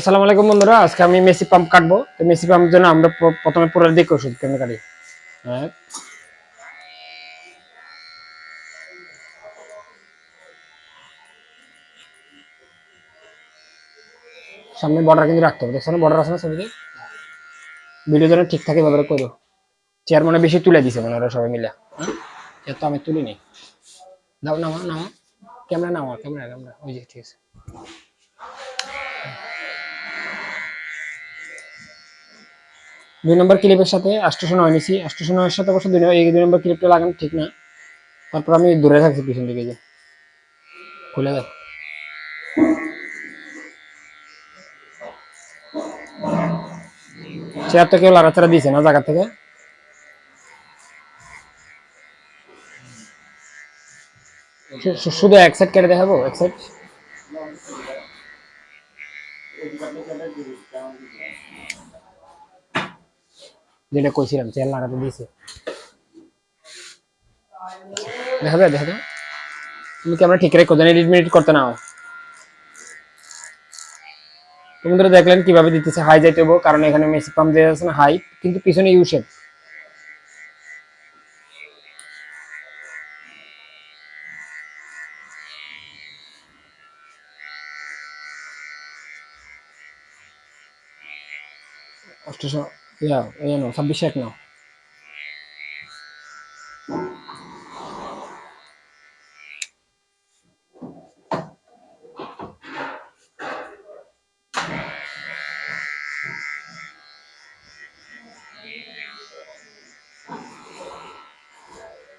আসসালামু আলাইকুম বন্ধুরা, আজকে আমি মেসি পাম্প কাটবো। তো মেসি পাম্পের জন্য আমরা প্রথমে পুরো দিকে ওষুধ কেমনে কাটি? সামনে বর্ডার কিন্তু রাখতে হবে দেখছ বর্ডার আছে না ছবিতে? ভিডিও যেন ঠিক থাকে এভাবে করো চেয়ার মানে বেশি তুলে দিছে মানে সবাই মিলে? চেয়ার তো আমি তুলিনি। দাও নামা নামা ক্যামেরা নামা ক্যামেরা ক্যামেরা ওই যে, ঠিক আছে। দুই নম্বর ক্লিপের সাথে আষ্টশো নয় নিছি। আষ্টশো নয়ের সাথে অবশ্য দুই এই দুই নম্বর ক্লিপটা লাগানো ঠিক না। তারপর আমি দূরে থাকছি পিছন দিকে যে। খুলে চেয়ার তো কেউ লাড়াচাড়া দিয়েছে না জায়গা থেকে? শুধু এক সাইড কেটে দেখাবো? এক সাইড যেটা কইছিলাম চেয়ার লাগাতে দিয়েছে দেখা যায় দেখা যায় তুমি ক্যামেরা ঠিক রেখো দেন এডিট মিনিট করতে নাও? বন্ধুরা দেখলেন কীভাবে দিতেছে হাই যাইতে হব কারণ এখানে মেসি পাম্প দেওয়া আছে না হাই কিন্তু পিছনে ইউ শেপ অষ্টশো ইয়া এই নাও ছাব্বিশশো এক নাও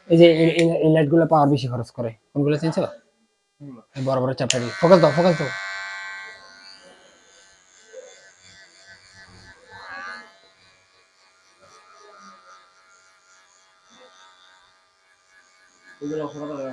এই যে এই- এই- এই লাইটগুলো পাওয়ার বেশি খরচ করে। কোনগুলো চিনছো বড় বড় চাপটা ফোকাস দাও ফোকাস দাও।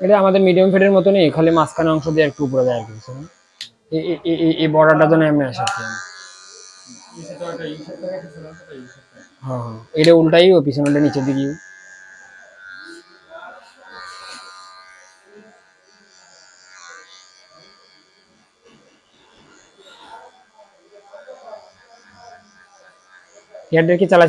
এটা আমাদের মিডিয়াম ফিটের মতনই, খালি মাঝখানে অংশ দিয়ে একটু উপরে দেয় আর কি এই- বর্ডারটা যেন এমনি আসে হ্যাঁ হ্যাঁ। এটা উল্টাই ও পিছনটা নিচের দিকে হেয়ারড্রেল কি চালা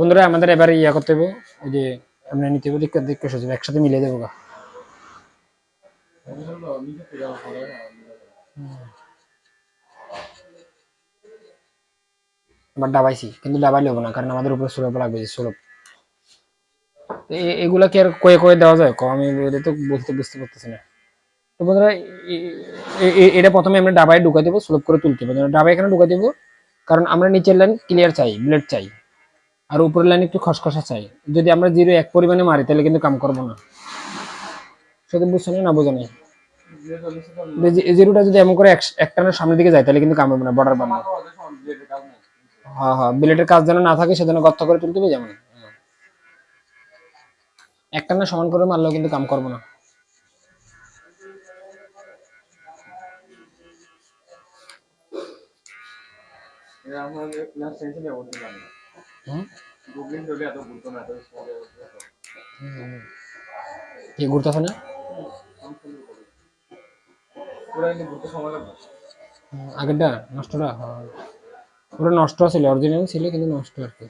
বন্ধুরা, আমাদের এবারে ইয়া করতে হবে ওই যে আমরা নিতে হবে, দেখতে দেখতে সচিব একসাথে মিলিয়ে দেবো গা। আবার ডাবাইছি কিন্তু ডাবাই নেব না, কারণ আমাদের উপরে সুলভ লাগবে সুলভ। এগুলা কি আর কয়ে কয়ে দেওয়া যায়? কম আমি তো বলতে বুঝতে পারতেছি না। তো বন্ধুরা এটা প্রথমে আমরা ডাবায় ঢুকাই দেবো স্লোপ করে তুলতে হবে। ডাবায় এখানে ঢুকাই দেবো, কারণ আমরা নিচের লাইন ক্লিয়ার চাই ব্লেড চাই। আর উপরের লাইন একটু খসখসা চাই। যদি আমরা জিরো এক পরিমাণে মারি, তাহলে কিন্তু কাম করব না। সেটা বুঝছ না? বোঝো না জিরোটা যদি এমন করে এক- একটানের সামনের দিকে যায়, তাহলে কিন্তু কাম হবে না বর্ডার বানাবো হ্যাঁ হ্যাঁ বিলেটের কাজ যেন না থাকে, সেজন্য গর্ত করে তুলতে হবে, যেমন। একটানা সমান করে মারলেও কিন্তু কাম করব না। হুম? আগেরটা, নষ্টটা? হ্যাঁ। ওটা নষ্ট ছিল অরিজিনাল ছিল কিন্তু নষ্ট আর কি।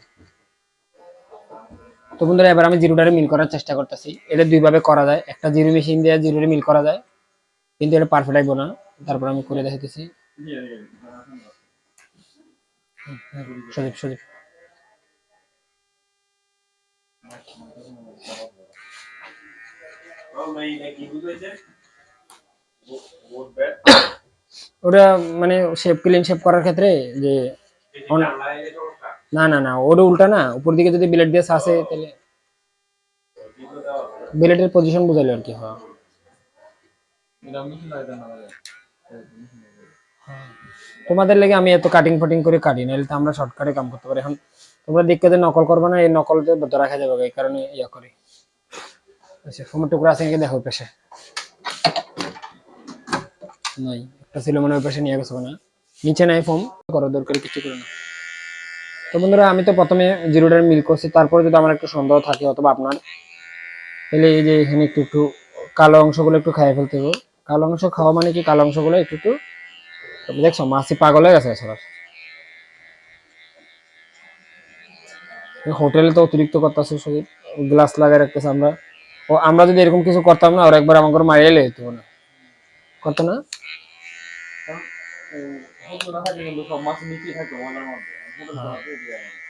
তো বন্ধুরা, এবার আমি জিরোটারে মিল করার চেষ্টা করতেছি। এটা দুইভাবে করা যায়। একটা জিরো মেশিন দিয়ে জিরোরে মিল করা যায়, কিন্তু এটা পারফেক্ট আইব না। তারপর আমি করে দেখাইতেছি। সজীব সজীব ওটা মানে শেপ ক্লিন শেপ করার ক্ষেত্রে যে না না না, ওটা উল্টা না। উপর দিকে যদি ব্লেড দিয়ে আসে তাহলে বিলেটের পজিশন বুঝাইলো আর কি হ্যাঁ। তোমাদের লাগে আমি এত কাটিং ফাটিং করে কাটি নাহলে তো আমরা শর্টকাটে কাম করতে পারি। এখন তোমরা দেখতে নকল করবে না, এই নকলতে ধরা খাই যাবে, এই কারণে ইয়া করি। আচ্ছা ফোমের টুকরা আছে দেখো পাশে। নাই, একটা ছিল মনে হয় পাশে নিয়ে গেছো না নিচে নাই ফোম করো দরকার কিছু করে না। তো বন্ধুরা, আমি তো প্রথমে জিরোটার মিল করছি, তারপরে যদি আমার একটু সন্দেহ থাকে অথবা আপনার, তাহলে এই যে এখানে একটু একটু কালো অংশগুলো একটু খাইয়ে ফেলতে হবে। কালো অংশ খাওয়া মানে কি? কালো অংশগুলো একটু একটু তুমি দেখছ মাছি পাগল হয়ে গেছে সবার হোটেলে তো অতিরিক্ত করতেছে শরীর গ্লাস লাগাই রাখতেছে আমরা। ও আমরা যদি এরকম কিছু করতাম না ওর একবার আমাকে মারিয়ে এলে হতো না। করতো না? মধ্যে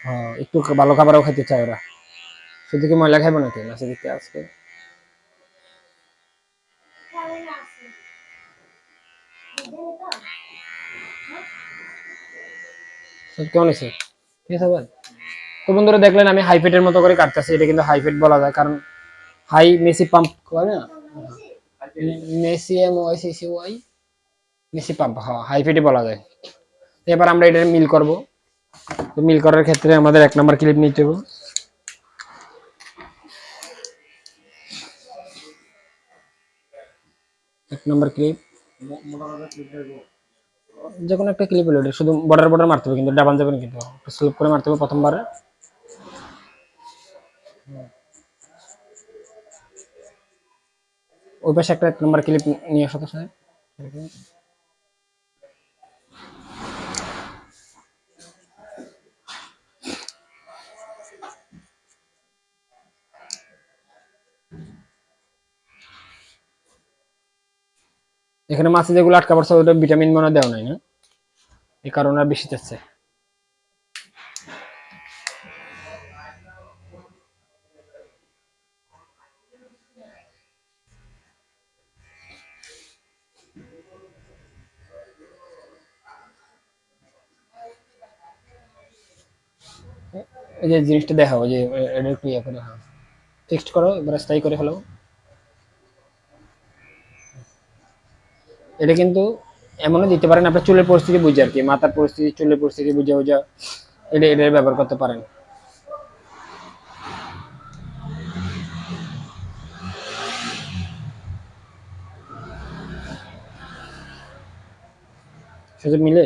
হ্যাঁ একটু ভালো খাবারও খেতে চায় ওরা। শুধু কি ময়লা খাইবো নাকি? মাছের দিকে আজকে। সব কেমন হয়েছে? ঠিক আছে তো বন্ধুরা, দেখলেন আমি হাইফেটের মতো করে কাটতেছি। এটা কিন্তু হাইফেট বলা যায়, কারণ হাই মেসি পাম্প করে না? Messi M Y C C Y, Messi pump হ্যাঁ হাইফেটই বলা যায়। এবার আমরা এটা মিল করব। তো মিল করার ক্ষেত্রে আমাদের এক নম্বর ক্লিপ নিতে হবে এক নম্বর ক্লিপ যে কোনো একটা ক্লিপ হলো শুধু বর্ডার বর্ডার মারতে হবে কিন্তু, ডাবান যাবেন কিন্তু। স্লিপ করে মারতে হবে প্রথমবারে। ওই পাশে একটা এক নম্বর ক্লিপ নিয়ে আসো তো এখানে মাছে যেগুলো আটকা পড়ছে ওটা ভিটামিন মনে দেওয়া নাই না? এই কারণে বেশি যাচ্ছে এই যে জিনিসটা দেখাও, যে এটা হ্যাঁ। ফিক্সড করো এবার স্থায়ী করে ফেলো। এটা কিন্তু এমনও দিতে পারেন, আপনার চুলের পরিস্থিতি বুঝে আর কি, মাথার পরিস্থিতি, চুলের পরিস্থিতি বুঝে বুঝে এটা এটা ব্যবহার করতে পারেন। সুযোগ মিলে?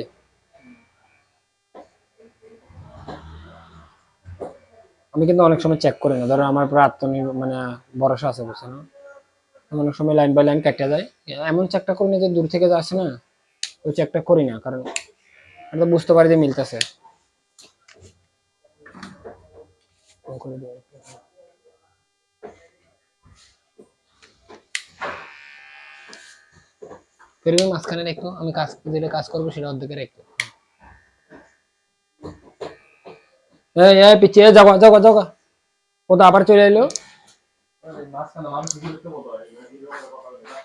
আমি কিন্তু অনেক সময় চেক করি না, ধরো আমার উপর আত্মনির্ভর মানে ভরসা আছে বুঝছ না অনেক সময় লাইন বাই লাইন কেটে যায়। এমন চেকটা করি না যে দূর থেকে যাচ্ছে না, ওই চেকটা করি না, কারণ আমি তো বুঝতে পারি যে মিলতেছে। ফেরবে মাঝখানে রেখো, আমি কাজ, যেটা কাজ করব সেটা অর্ধেকে রেখো। এই এই পিছিয়ে যাও যাও ও তো আবার চলে এলো। মাঝখানে বিরক্ত মতো হয় সবাই যা যা বেশি যাওয়া গেছে মাছ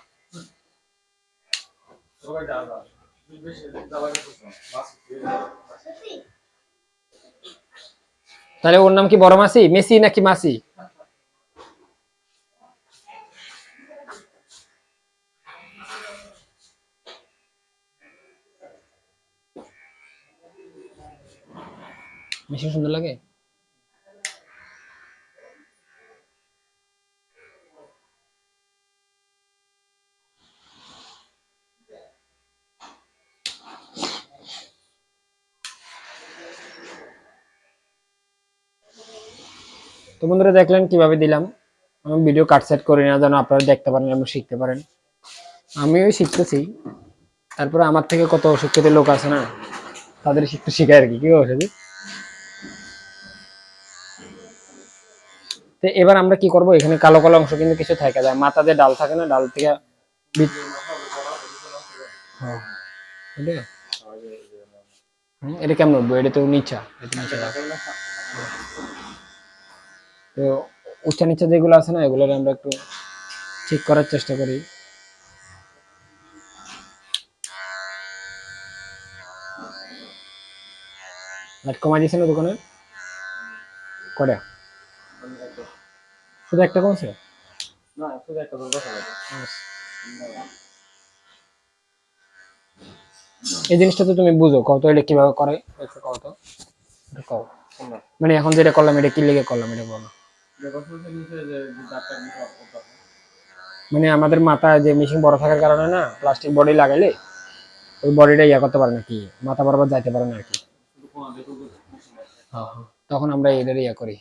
তাহলে ওর নাম কি বড় মাসি? মেসি নাকি মাসি? বেশি সুন্দর লাগে? তো বন্ধুরা দেখলেন কীভাবে দিলাম। আমি ভিডিও কাট সেট করি না, যেন আপনারা দেখতে পারেন এবং শিখতে পারেন। আমিও শিখতেছি। তারপরে আমার থেকে কত অশিক্ষিত লোক আছে না, তাদের একটু শেখায় আর কি। কি বলছে তো এবার আমরা কি করব? এখানে কালো কালো অংশ কিন্তু কিছু থাকে যায় মাথা মাথাতে ডাল থাকে না, ডাল থেকে বীজ- হ্যাঁ। এটা? কেমন এটা তো নিচা। তো উচ্চা নিচা যেগুলো আছে না এগুলো আমরা একটু ঠিক করার চেষ্টা করি। লাইট কমাই দিয়েছে না দোকানে? কটা? শুধু একটা কমছে? না শুধু একটা এই জিনিসটা তো তুমি বুঝো কত এটা কীভাবে করে? একটু তো। একটু কও। মানে এখন যেটা করলাম এটা কি লেগে করলাম এটা বলো। মানে আমাদের মাথায় যে মেশিন বড় থাকার কারণে না প্লাস্টিক বডি লাগাইলে ওই বডিটা ইয়া করতে পারে না কি মাথা বরাবর যাইতে পারে না কি। হ্যাঁ, হ্যাঁ। তখন আমরা এদের ইয়া করি।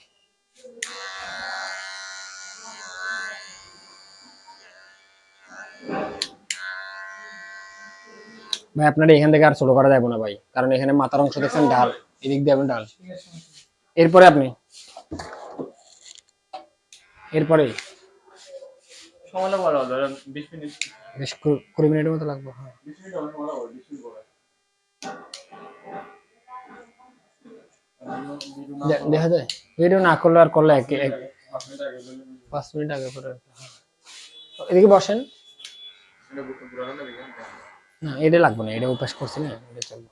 ভাই আপনার এখান থেকে আর ছোট করা যাবে না ভাই কারণ এখানে মাথার অংশ দেখছেন ডাল এদিক দিয়ে ডাল এরপরে আপনি? এরপরে? বিশ কুড়ি মিনিটের মতো লাগবে হ্যাঁ। পরে। দেখা যায়। ভিডিও না করলে আর করলে এক এক- পাঁচ মিনিট আগে করে হ্যাঁ। এদিকে বসেন। পুরানো না এটা লাগবে না এটা উপাস করছি না এটা চলবে।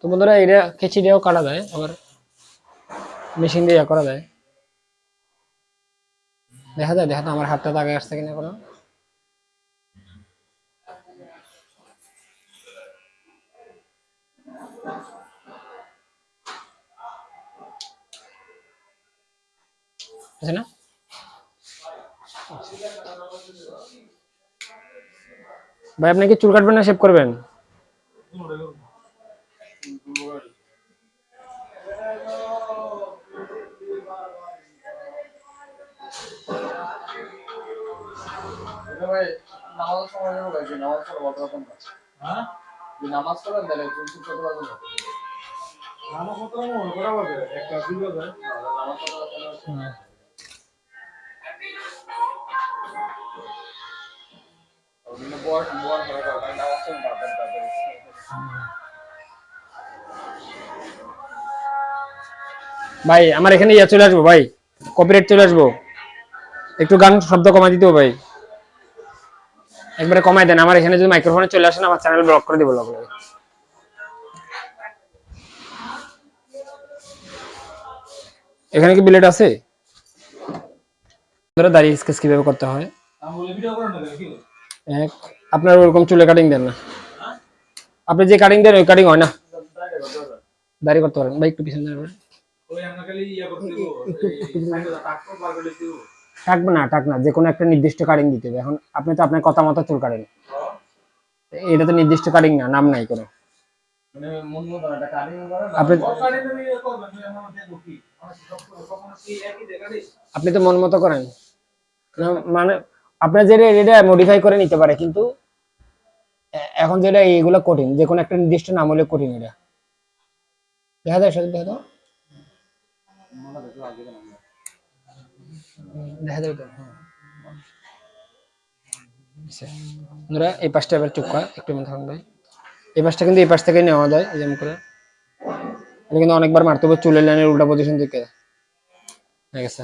তো বন্ধুরা এটা দিয়েও কাটা যায় আবার মেশিন দিয়ে ইয়া করা যায়। দেখা যায়, দেখা তো আমার হাতটা আগে আসছে কিনা কোনো। ভাই, আপনি কি চুল কাটবেন না শেভ করবেন? ভাই নামাজ সময় যাব ভাই যে নামাজ পড়া পারতাম না হ্যাঁ? যে নামাজ পড়েন তাহলে কত লাগবে নামাজ পড়া মনে করা হবে একটা দুই বাজে নামাজ পড়া ওদিনে বর বর করে দাও নামাজ পড়েন তাড়াতাড়ি তাড়াতাড়ি ভাই আমার এখানে ইয়া চলে আসব ভাই। কপিরাইট চলে আসব। একটু গান শব্দ কমাই দিতে ভাই। একবারে কমাই দেন, আমার এখানে যদি মাইক্রোফোনে চলে আসেন, আমার চ্যানেল ব্লক করে দিব লগে লগে। এখানে কি বিলেট আছে? ধরে দাড়ি স্কেচ কীভাবে করতে হয়? এক, আপনার ওরকম চুলে কাটিং দেন না। আপনি যে কাটিং দেন, ওই কাটিং হয় না। দাড়ি করতে পারেন। ভাই, একটু পিছনে দাঁড়াবেন। ওই আমরা খালি ইয়া করতে থাকবে না টাক না যে কোনো একটা নির্দিষ্ট কাটিং দিতে হবে। এখন আপনি তো আপনার কথা মতো চুল কাটেন। এটা তো নির্দিষ্ট কাটিং না নাম নাই কোনো। মানে মন কাটিং করে আপনি- তো মন মতো করেন। মানে আপনার যেটা এটা মডিফাই করে নিতে পারে কিন্তু এখন যেটা এইগুলো কঠিন যে কোনো একটা নির্দিষ্ট নাম হলে কঠিন এটা। দেখা যায় সাথে দেখা দাও দেখা যাবে তো হ্যাঁ। আচ্ছা। বন্ধুরা এই পাশটা এবার চুপ কর একটু মনে থাকুন ভাই এই পাশটা কিন্তু এই পাশ থেকে নেওয়া যায় যেমন করে এটা কিন্তু অনেকবার মারতে হবে চুলের লাইনের উল্টা পজিশন থেকে হয়ে গেছে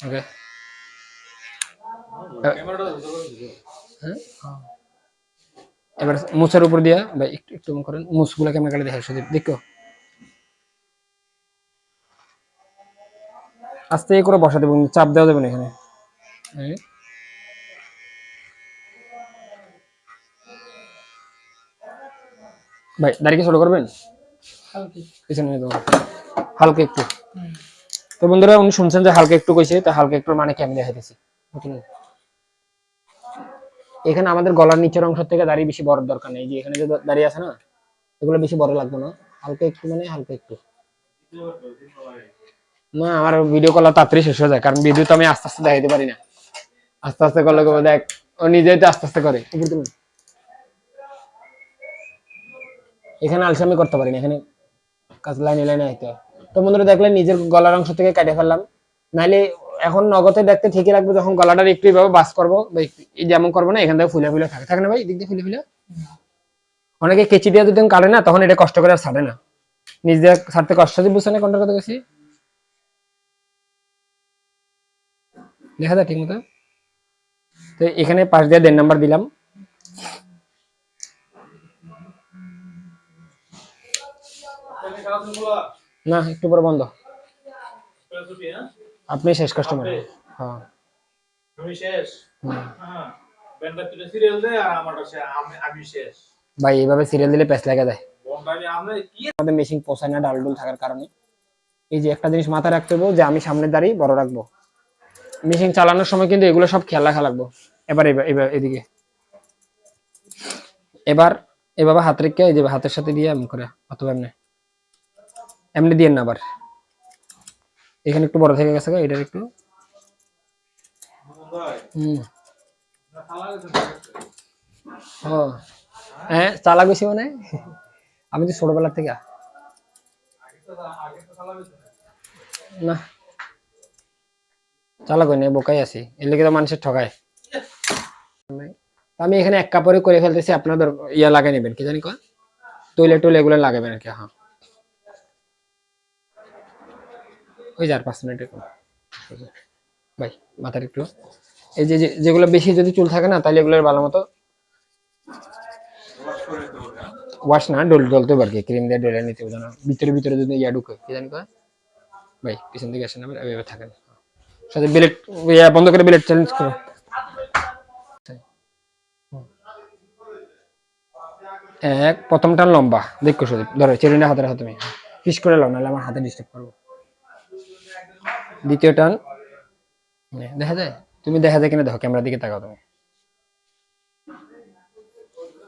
ওকে ক্যামেরাটা ধরে করে হ্যাঁ এবার মুছের উপর দিয়া ভাই একটু একটু মনে করেন মুছগুলো কেমন কাটে দেখা শুধু দেখো। আস্তে করে বসা দেবেন চাপ দেওয়া যাবে না এখানে। ভাই দাড়ি কি ছোট করবেন? পিছনে হালকা একটু। তো বন্ধুরা উনি শুনছেন যে হালকা একটু কইছে তা হালকা একটু মানে কেমন দেখাইতেছি। বুঝলেন? এখানে আমাদের গলার নিচের অংশ থেকে দাড়ি বেশি বড় দরকার নেই। যে এখানে যে দাড়ি আছে না এগুলো বেশি বড় লাগবে না। হালকা একটু মানে হালকা একটু। না আমার ভিডিও কল তাড়াতাড়ি শেষ হয়ে যায় কারণ ভিডিও তো আমি আস্তে আস্তে দেখাইতে পারি না। আস্তে আস্তে করলে দেখ ও নিজেই তো আস্তে আস্তে করে। এখানে আলসামি করতে পারি না এখানে কাজ লাইনে লাইনে আইতে হয়। তো বন্ধুরা দেখলেন নিজের গলার অংশ থেকে কেটে ফেললাম। নাইলে এখন নগদে দেখতে ঠিকই লাগবে যখন গলাটার একটু এইভাবে বাস করব যেমন করব না, এখান থেকে ফুলে ফুলে থাকে। থাকে না ভাই? দিক দিয়ে ফুলে ফুলে? অনেকে কেচি দিয়ে যদি কাটে না, তখন এটা কষ্ট করে আর ছাড়ে না। নিজ ছাড়তে কষ্ট দিয়ে বুঝছে না কোনটার কথা গেছি দেখা যায় ঠিক মতো তো এখানে পাশ দিয়ে দেড় নাম্বার দিলাম। না, একটু পরে বন্ধ। আপনি শেষ কাস্টমার হ্যাঁ। তুমি শেষ। হ্যাঁ। ব্যান্ডার তুলে সিরিয়াল দে আর আমারটা আমি আমি শেষ। ভাই এইভাবে সিরিয়াল দিলে প্যাস লাগা দেয়। আমাদের মেশিন পোষায় না ডাল ডুল থাকার কারণে। এই যে একটা জিনিস মাথায় রাখতে হবে যে আমি সামনে দাঁড়িয়ে বড় রাখব। মেশিন চালানোর সময় কিন্তু এগুলো সব খেয়াল রাখা লাগবো। এবার এবার এবার এদিকে। এবার এভাবে হাত রেখে এই যে হাতের সাথে দিয়ে এমন করে অথবা এমনি। এমনি দিয়ে না আবার। এখানে একটু বড় থেকে গেছে এটার একটু। হয়। গেছে হ্যাঁ চালা বেশি মানে আমি তো ছোটবেলার থেকে। গেছে না। চালা কই না বোকাই আছি। এর লেগে তো মানুষের ঠকায়। আমি এখানে এক কাপড়ে করে ফেলতেছি, আপনাদের ইয়া লাগাই নেবেন, কি জানি কয়? তৈলে টইলে এগুলো লাগাবেন আর কি হ্যাঁ। ওই যার পাঁচ মিনিট ভাই, মাথার একটু। এই যে, যে- যেগুলো বেশি যদি চুল থাকে না, তাহলে এগুলোর ভালো মতো ওয়াশ না, ডল ডলতে আর কি ক্রিম দিয়ে ডলে নিতে হবে ভিতরে ভিতরে যদি ইয়া ঢুকে, কি জানি কয়? ভাই, পিছন দিকে আসেন আবার এভাবে থাকেন। সাথে বিলেট ইয়া বন্ধ করে বিলেট চ্যালেঞ্জ করো। এক, প্রথমটা লম্বা। দেখো সুদীপ, ধরো চেরুনা হাতের হাতে তুমি। ফিস করে লাও, নাহলে আমার হাতে ডিস্টার্ব করব। দ্বিতীয় টান দেখা যায়? তুমি দেখা যায় কিনা দেখো ক্যামেরার দিকে তাকাও তুমি।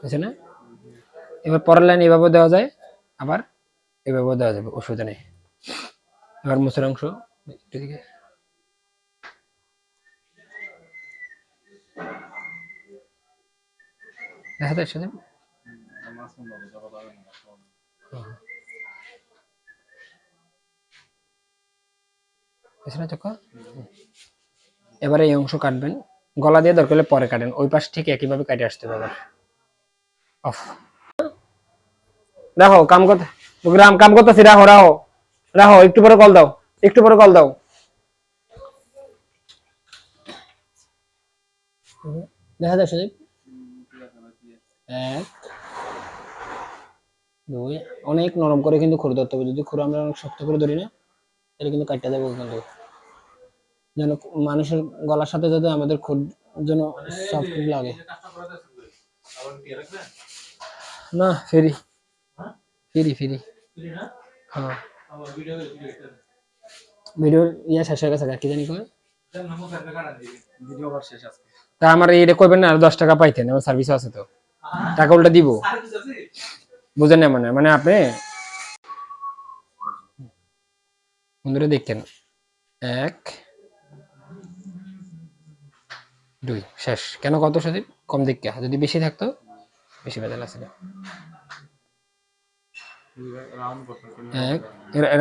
বুঝছ না? এবার পরের লাইন এভাবে দেওয়া যায় আবার এভাবেও দেওয়া যাবে অসুবিধা নেই এবার মুসের অংশ একটু দিকে দেখা যায় সাথে মাছ বন্ধ হবে যাবা যাবে না পেছনে এবারে এই অংশ কাটবেন। গলা দিয়ে দরকার হলে পরে কাটেন। ওই পাশ থেকে একইভাবে কাটে আসতে হবে অফ। রাখো কাম করতে গ্রাম, কাম করতেছি। রাখো রাখো রাখো একটু পরে কল দাও। একটু পরে কল দাও। দেখা সুদীপ। এক, দুই, অনেক নরম করে কিন্তু খুর ধরতে হবে। যদি খুর আমরা অনেক শক্ত করে ধরি না তাহলে কিন্তু কাটতে দেবো কিন্তু যেন মানুষের গলার সাথে যাতে আমাদের খুর যেন সফট লাগে। না ফেরি ফিরি ফিরি হ্যাঁ। আমার ভিডিও ভিডিও ভিডিওর ইয়া শেষ হয়ে গেছে কি জানি কয়? তা আমার এটা করবেন না আর দশ টাকা পাইতেন আমার সার্ভিস আছে তো। টাকা উল্টা দিব। বুঝেন না মানে মানে আপনি বন্ধুরা দেখতেন এক, দুই, শেষ। কেন কত সদীপ কম দেখতে যদি বেশি থাকতো, বেশি বেজাল আছে এক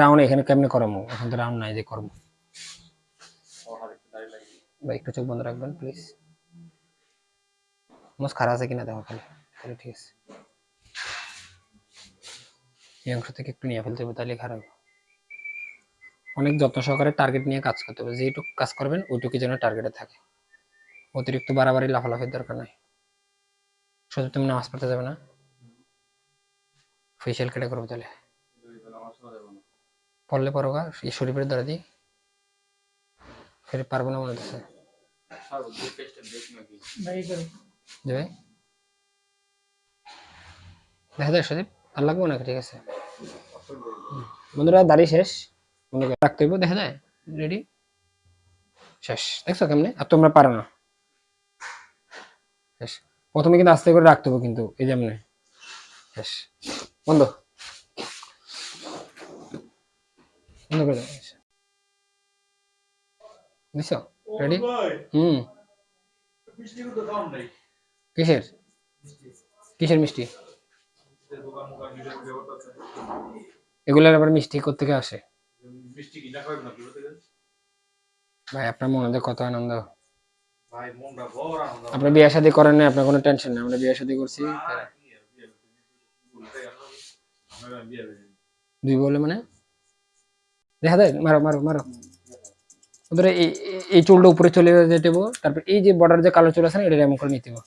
রাউন্ড এখানে কেমনে করমো? এখন তো রাউন্ড নাই যে করব ভাই, একটু চোখ বন্ধ রাখবেন প্লিজ মোস খারাপ আছে কিনা দেখো খালি। তাহলে ঠিক আছে। এই অংশ থেকে একটু নিয়ে ফেলতে হবে, তাহলে খারাপ। অনেক যত্ন সহকারে টার্গেট নিয়ে কাজ করতে হবে। যেটুকু কাজ করবেন ওইটুকু যেন টার্গেটে থাকে। অতিরিক্ত বাড়াবাড়ি, লাফালাফির দরকার নাই। শুধু তুমি নামাজ পড়তে যাবে না। ফেসিয়াল কেটে করব তাহলে। পড়লে পড়ো গা, এই শরীফের দ্বারা দিই ফের পারব না মনে হচ্ছে। দেখা যায় সদীপ আর লাগবো নাকি ঠিক আছে। বন্ধুরা, দাড়ি শেষ। মনে করে রাখতে হইব, দেখা যায় রেডি শেষ। দেখছ কেমনে? আর তোমরা পারো না। শেষ। প্রথমে কিন্তু আস্তে করে রাখতে হবে কিন্তু, এই যেমন শেষ। বন্ধ। বন্ধ করে বুঝছ রেডি হুম। কিসের? কিসের মিষ্টি? এগুলার আবার মিষ্টি কোথেকে আসে? ভাই আপনার মনে কত আনন্দ? ভাই মনটা বড় আনন্দ। আপনি বিয়ে শাদী করেন না আপনার কোনো টেনশন নেই আমরা বিয়ে শাদী করছি। দুই বলে মানে? দেখা যায় মারো মারো মারো। ওদের এই চুলটা উপরে চলে যেতে তারপর এই যে বর্ডার যে কালো চুল আছে না এটা এমন করে নিতে হবে।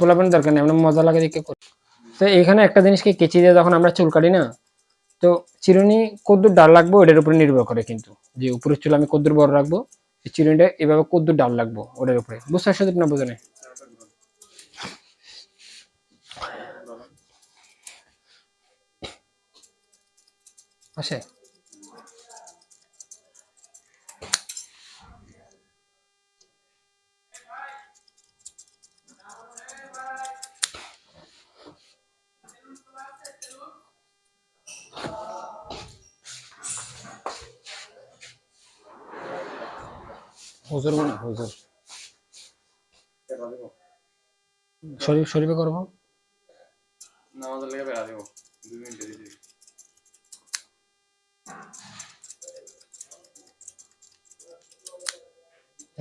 পোলাপানের দরকার নেই, আমরা মজা লাগে দেখে করি তো এখানে একটা জিনিসকে কেচি দিয়ে যখন আমরা চুল কাটি না, তো চিরুনি কদ্দুর ডাল লাগবো, ওটার উপরে নির্ভর করে কিন্তু। যে উপরের চুল আমি কদ্দুর বড় রাখব চিরুনিটা এভাবে কদ্দুর ডাল লাগবো ওটার উপরে। বুঝতে পারছ না বোঝো না আসে। হুজুর মনে হুজুর। শরীফ শরীফে করব? নামাজের লেগে বেড়া দেবো দুই মিনিটে দিয়ে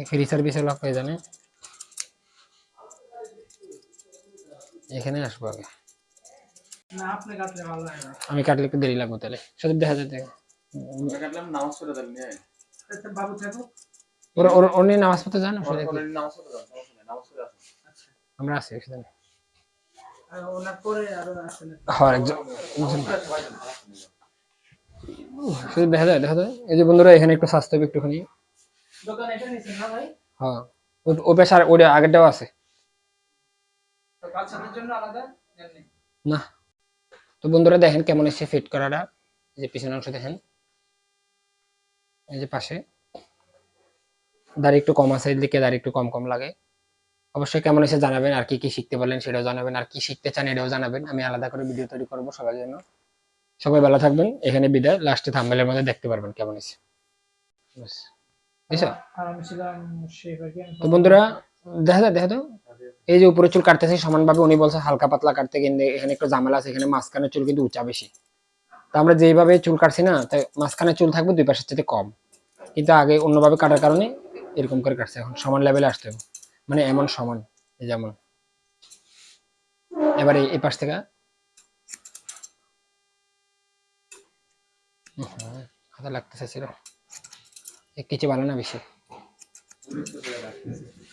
ফ্রি লোক হয়ে জানে। এখানে আসব আগে। না আপনি কাটলে ভালো লাগে না। আমি কাটলে একটু দেরি লাগবে তাহলে। সত্যি দেখা আমরা কাটলাম নামাজ দেন বাবু থাকুক। ওরা উনি নামাজ পড়তে আমরা আছি দেখা যায় দেখা যায়। এই যে বন্ধুরা এখানে একটু স্বাস্থ্য হবে একটুখানি। হ্যাঁ ও- ও পেশার ওটা আগেরটাও আছে। তো বাচ্চাদের জন্য আলাদা? জানেন না। তো বন্ধুরা দেখেন কেমন এসে ফিট করাটা। এই যে পিছনের অংশ দেখেন। এই যে পাশে। দাড়ি একটু কম আছে, এদিকে দাড়ি একটু কম কম লাগে। অবশ্যই কেমন এসে জানাবেন, আর কি কি শিখতে পারলেন সেটাও জানাবেন, আর কি শিখতে চান এটাও জানাবেন। আমি আলাদা করে ভিডিও তৈরি করব সবার জন্য। সবাই ভালো থাকবেন, এখানে বিদায়। লাস্টে থাম্বেলের মধ্যে দেখতে পারবেন কেমন এসে তো বন্ধুরা, দেখা যায় দেখা এই যে উপরে চুল কাটতেছে, সমানভাবে উনি বলছে হালকা পাতলা কাটতে কিন্তু এখানে একটু ঝামেলা আছে, এখানে মাঝখানে চুল কিন্তু উঁচা বেশি। তো আমরা যেইভাবে চুল কাটছি না তাই মাঝখানে চুল থাকবে দুই পাশের চাইতে কম। কিন্তু আগে অন্যভাবে কাটার কারণে এরকম করে কাটছে। এখন সমান লেভেলে আসতে হবে। মানে এমন সমান যেমন এবারে এই পাশ থেকে। হুম, হাতে লাগতেছে ছিল। কিছু ভালো না বেশি।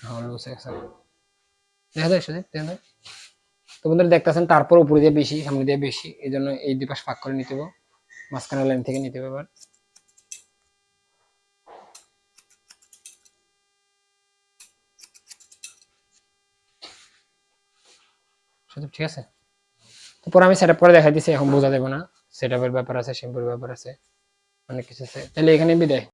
হ্যাঁ হয়ে দেখা যায় সুদীপ দেখা যায়। তো বন্ধুরা দেখতেছেন তারপর উপরে দিয়ে বেশি সামনে দিয়ে বেশি এই জন্য এই দুই পাশ ফাঁক করে নিতে হবে। মাঝখানে লাইন থেকে নিতে হবে এবার। সুদীপ ঠিক আছে? তারপর আমি সেট করে দেখাই দিছি, এখন বোঝা যাবে না। সেট ব্যাপার আছে শ্যাম্পুর ব্যাপার আছে। অনেক কিছু আছে। তাহলে এখানে বিদায়।